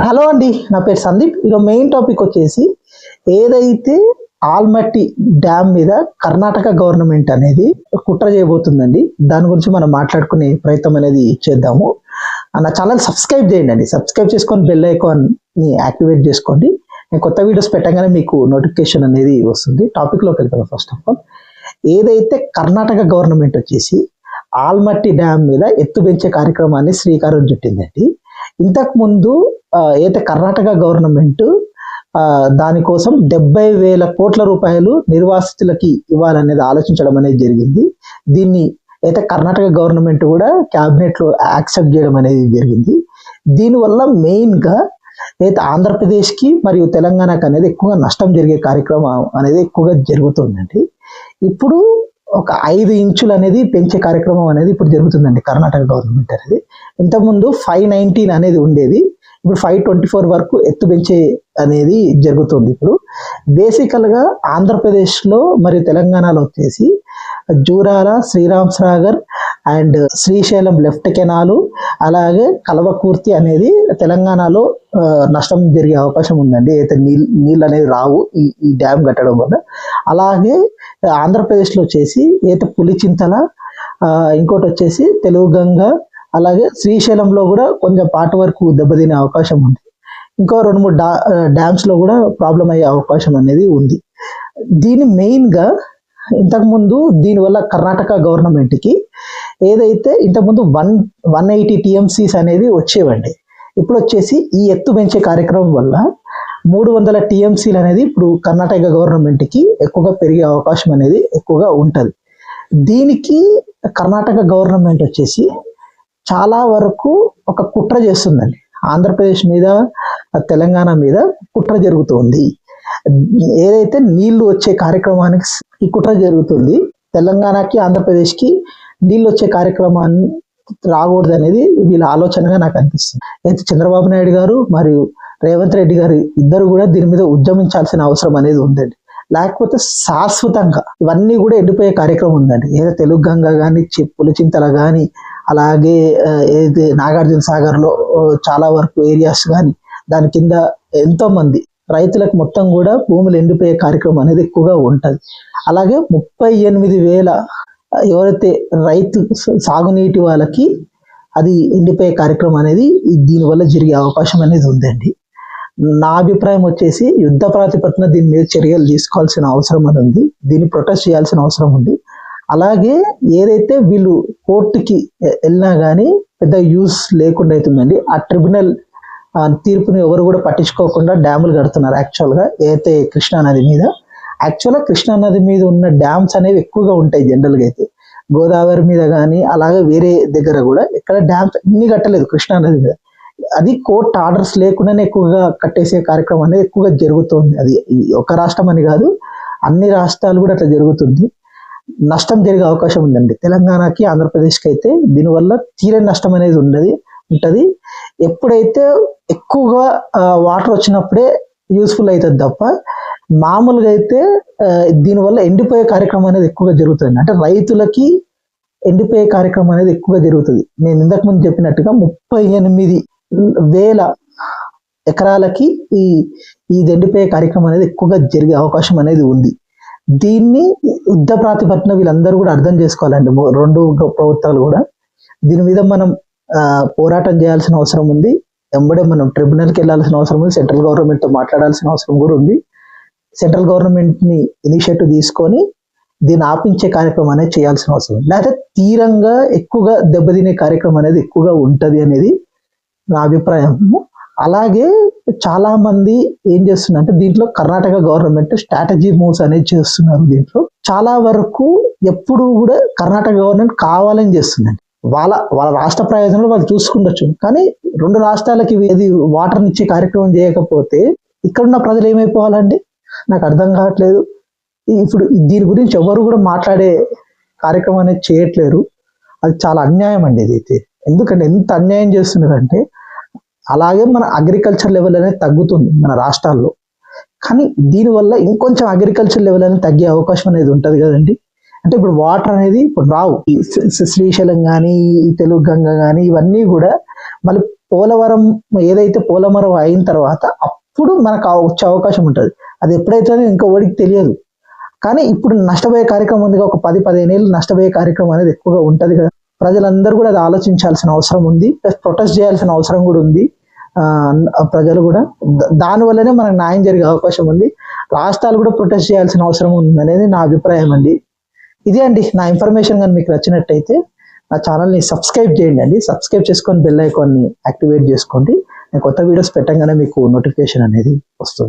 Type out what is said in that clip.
Hello అండి నా పేరు సందీప్. ఈరోజు మెయిన్ టాపిక్ వచ్చేసి ఏదైతే ఆల్మట్టి డ్యామ్ మీద కర్ణాటక గవర్నమెంట్ అనేది కుట్ర చేయబోతుందండి దాని గురించి మనం మాట్లాడుకునే ప్రయత్నం అనేది చేద్దాము. నా ఛానల్ సబ్స్క్రైబ్ చేయండి అండి. సబ్స్క్రైబ్ చేసుకొని బెల్ ఐకాన్ని యాక్టివేట్ చేసుకోండి. నేను కొత్త వీడియోస్ పెట్టగానే మీకు నోటిఫికేషన్ అనేది వస్తుంది. టాపిక్లోకి వెళ్తాను ఫస్ట్ ఆఫ్ ఆల్ ఏదైతే కర్ణాటక గవర్నమెంట్ వచ్చేసి ఆల్మట్టి డ్యామ్ మీద ఎత్తు పెంచే కార్యక్రమాన్ని శ్రీకారం చుట్టిందండి ఇంతకు ముందు అయితే కర్ణాటక గవర్నమెంట్ దానికోసం డెబ్బై వేల కోట్ల రూపాయలు నిర్వాసితులకి ఇవ్వాలనేది ఆలోచించడం అనేది జరిగింది. దీన్ని అయితే కర్ణాటక గవర్నమెంట్ కూడా క్యాబినెట్లో యాక్సెప్ట్ చేయడం అనేది జరిగింది. దీనివల్ల మెయిన్గా అయితే ఆంధ్రప్రదేశ్కి మరియు తెలంగాణకు అనేది ఎక్కువగా నష్టం జరిగే కార్యక్రమం అనేది ఎక్కువగా జరుగుతుందండి. ఇప్పుడు ఒక ఐదు ఇంచులు అనేది పెంచే కార్యక్రమం అనేది ఇప్పుడు జరుగుతుందండి కర్ణాటక గవర్నమెంట్ అనేది. ఇంతకుముందు ఫైవ్ నైన్టీన్ అనేది ఉండేది. ఇప్పుడు ఫైవ్ ట్వంటీ ఫోర్ వరకు ఎత్తు పెంచే అనేది జరుగుతుంది ఇప్పుడు. బేసికల్గా ఆంధ్రప్రదేశ్లో మరియు తెలంగాణలో వచ్చేసి Jurala Sriram Sagar and Srisailam left canal అలాగే కలవకూర్తి అనేది తెలంగాణలో నష్టం జరిగే అవకాశం ఉందండి. అయితే నీళ్ళు నీళ్ళు అనేది రావు ఈ ఈ డ్యామ్ కట్టడం వల్ల. అలాగే ఆంధ్రప్రదేశ్లో వచ్చేసి అయితే పులిచింతల ఇంకోటి వచ్చేసి తెలుగు గంగ అలాగే శ్రీశైలంలో కూడా కొంచెం పాట వరకు దెబ్బతినే అవకాశం ఉంది. ఇంకో రెండు మూడు డా డ్యామ్స్లో కూడా ప్రాబ్లం అయ్యే అవకాశం అనేది ఉంది. దీని మెయిన్గా ఇంతకుముందు దీనివల్ల కర్ణాటక గవర్నమెంట్కి ఏదైతే ఇంతకుముందు వన్ వన్ ఎయిటీ టీఎంసీస్ అనేది వచ్చేవండి. ఇప్పుడు వచ్చేసి ఈ ఎత్తు పెంచే కార్యక్రమం వల్ల మూడు వందల టీఎంసీలు అనేది ఇప్పుడు కర్ణాటక గవర్నమెంట్కి ఎక్కువగా పెరిగే అవకాశం అనేది ఎక్కువగా ఉంటుంది. దీనికి కర్ణాటక గవర్నమెంట్ వచ్చేసి చాలా వరకు ఒక కుట్ర చేస్తుందండి. ఆంధ్రప్రదేశ్ మీద తెలంగాణ మీద కుట్ర జరుగుతుంది. ఏదైతే నీళ్ళు వచ్చే కార్యక్రమానికి ఈ కుట్ర జరుగుతుంది తెలంగాణకి ఆంధ్రప్రదేశ్కి నీళ్ళు వచ్చే కార్యక్రమాన్ని రాకూడదు అనేది వీళ్ళ ఆలోచనగా నాకు అనిపిస్తుంది. అయితే చంద్రబాబు నాయుడు గారు మరియు రేవంత్ రెడ్డి గారు ఇద్దరు కూడా దీని మీద ఉద్యమించాల్సిన అవసరం అనేది ఉందండి. లేకపోతే శాశ్వతంగా ఇవన్నీ కూడా ఎండిపోయే కార్యక్రమం ఉందండి. ఏదో తెలుగు గంగ కానీ పులిచింతల కానీ అలాగే ఏది నాగార్జున సాగర్లో చాలా వరకు ఏరియాస్ కానీ దాని కింద ఎంతో మంది రైతులకు మొత్తం కూడా భూములు ఎండిపోయే కార్యక్రమం అనేది ఎక్కువగా ఉంటుంది. అలాగే ముప్పై ఎనిమిది వేల ఎవరైతే రైతు సాగునీటి వాళ్ళకి అది ఎండిపోయే కార్యక్రమం అనేది దీనివల్ల జరిగే అవకాశం అనేది ఉందండి. నా అభిప్రాయం వచ్చేసి యుద్ధ ప్రాతిపదికన దీని మీద చర్యలు తీసుకోవాల్సిన అవసరం అని ఉంది. దీన్ని ప్రొటెస్ట్ చేయాల్సిన అవసరం ఉంది. అలాగే ఏదైతే వీళ్ళు కోర్టుకి వెళ్ళినా కానీ పెద్ద యూస్ లేకుండా అవుతుందండి ఆ ట్రిబ్యునల్ తీర్పుని ఎవరు కూడా పట్టించుకోకుండా డ్యాములు కడుతున్నారు యాక్చువల్గా. ఏదైతే కృష్ణా నది మీద యాక్చువల్గా కృష్ణా నది మీద ఉన్న డ్యామ్స్ అనేవి ఎక్కువగా ఉంటాయి జనరల్గా అయితే. గోదావరి మీద కానీ అలాగే వేరే దగ్గర కూడా ఎక్కడ డ్యామ్స్ అన్ని కట్టలేదు కృష్ణా నది మీద. అది కోర్ట్ ఆర్డర్స్ లేకుండానే ఎక్కువగా కట్టేసే కార్యక్రమం అనేది ఎక్కువగా జరుగుతుంది. అది ఒక రాష్ట్రం అని కాదు అన్ని రాష్ట్రాలు కూడా అట్లా జరుగుతుంది. నష్టం జరిగే అవకాశం ఉందండి. తెలంగాణకి ఆంధ్రప్రదేశ్కి అయితే దీనివల్ల తీరని నష్టం అనేది ఉండదు ఉంటుంది. ఎప్పుడైతే ఎక్కువగా వాటర్ వచ్చినప్పుడే యూస్ఫుల్ అవుతుంది తప్ప మామూలుగా అయితే దీనివల్ల ఎండిపోయే కార్యక్రమం అనేది ఎక్కువగా జరుగుతుంది అంటే రైతులకి ఎండిపోయే కార్యక్రమం అనేది ఎక్కువగా జరుగుతుంది. నేను ఇంతకు ముందు చెప్పినట్టుగా ముప్పై ఎనిమిది వేల ఎకరాలకి ఈ ఇది ఎండిపోయే కార్యక్రమం అనేది ఎక్కువగా జరిగే అవకాశం అనేది ఉంది. దీన్ని యుద్ధ ప్రాతిపత్న వీళ్ళందరూ కూడా అర్థం చేసుకోవాలండి. రెండు ప్రభుత్వాలు కూడా. దీని మీద మనం పోరాటం చేయాల్సిన అవసరం ఉంది. వెంబడే మనం ట్రిబ్యునల్కి వెళ్ళాల్సిన అవసరం ఉంది. సెంట్రల్ గవర్నమెంట్తో మాట్లాడాల్సిన అవసరం కూడా ఉంది. సెంట్రల్ గవర్నమెంట్ని ఇనిషియేటివ్ తీసుకొని దీన్ని ఆపించే కార్యక్రమం అనేది చేయాల్సిన అవసరం లేకపోతే తీరంగా ఎక్కువగా దెబ్బతినే కార్యక్రమం అనేది ఎక్కువగా ఉంటది అనేది నా అభిప్రాయము. అలాగే చాలా మంది ఏం చేస్తున్నారు అంటే దీంట్లో కర్ణాటక గవర్నమెంట్ స్ట్రాటజీ మూవ్స్ అనేది చేస్తున్నారు దీంట్లో. చాలా వరకు ఎప్పుడు కూడా కర్ణాటక గవర్నమెంట్ కావాలని చేస్తుందండి. వాళ్ళ వాళ్ళ రాష్ట్ర ప్రయోజనాలు వాళ్ళు చూసుకుండొచ్చు. కానీ రెండు రాష్ట్రాలకి ఇది వాటర్నిచ్చే కార్యక్రమం చేయకపోతే ఇక్కడున్న ప్రజలు ఏమైపోవాలండి? నాకు అర్థం కావట్లేదు. ఇప్పుడు దీని గురించి ఎవరు కూడా మాట్లాడే కార్యక్రమం అనేది చేయట్లేరు. అది చాలా అన్యాయం అండి ఇది అయితే. ఎందుకంటే ఎంత అన్యాయం చేస్తున్నారంటే అలాగే మన అగ్రికల్చర్ లెవెల్ అనేది తగ్గుతుంది మన రాష్ట్రాల్లో. కానీ దీనివల్ల ఇంకొంచెం అగ్రికల్చర్ లెవెల్ అనేది తగ్గే అవకాశం అనేది ఉంటుంది కదండి. అంటే ఇప్పుడు వాటర్ అనేది ఇప్పుడు రావు. ఈ శ్రీ- శ్రీ- శ్రీశైలం కానీ ఈ తెలుగు గంగ కానీ ఇవన్నీ కూడా మళ్ళీ పోలవరం ఏదైతే పోలవరం అయిన తర్వాత అప్పుడు మనకు వచ్చే అవకాశం ఉంటుంది. అది ఎప్పుడైతే ఇంకా ఓడికి తెలియదు. కానీ ఇప్పుడు నష్టపోయే కార్యక్రమం ఉంది ఒక పది పదిహేను ఏళ్ళు నష్టపోయే కార్యక్రమం అనేది ఎక్కువగా ఉంటుంది కదా. ప్రజలందరూ కూడా అది ఆలోచించాల్సిన అవసరం ఉంది. ప్లస్ ప్రొటెస్ట్ చేయాల్సిన అవసరం కూడా ఉంది. ప్రజలు కూడా దానివల్లనే దాని వల్లనే మనకు న్యాయం జరిగే అవకాశం ఉంది. రాష్ట్రాలు కూడా ప్రొటెస్ట్ చేయాల్సిన అవసరం ఉంది అనేది నా అభిప్రాయం అండి. ఇదే అండి నా ఇన్ఫర్మేషన్ కానీ మీకు నచ్చినట్టయితే నా ఛానల్ని సబ్స్క్రైబ్ చేయండి అండి. సబ్స్క్రైబ్ చేసుకొని బెల్ ఐకాన్ని యాక్టివేట్ చేసుకోండి. నేను కొత్త వీడియోస్ పెట్టగానే మీకు నోటిఫికేషన్ అనేది వస్తుంది.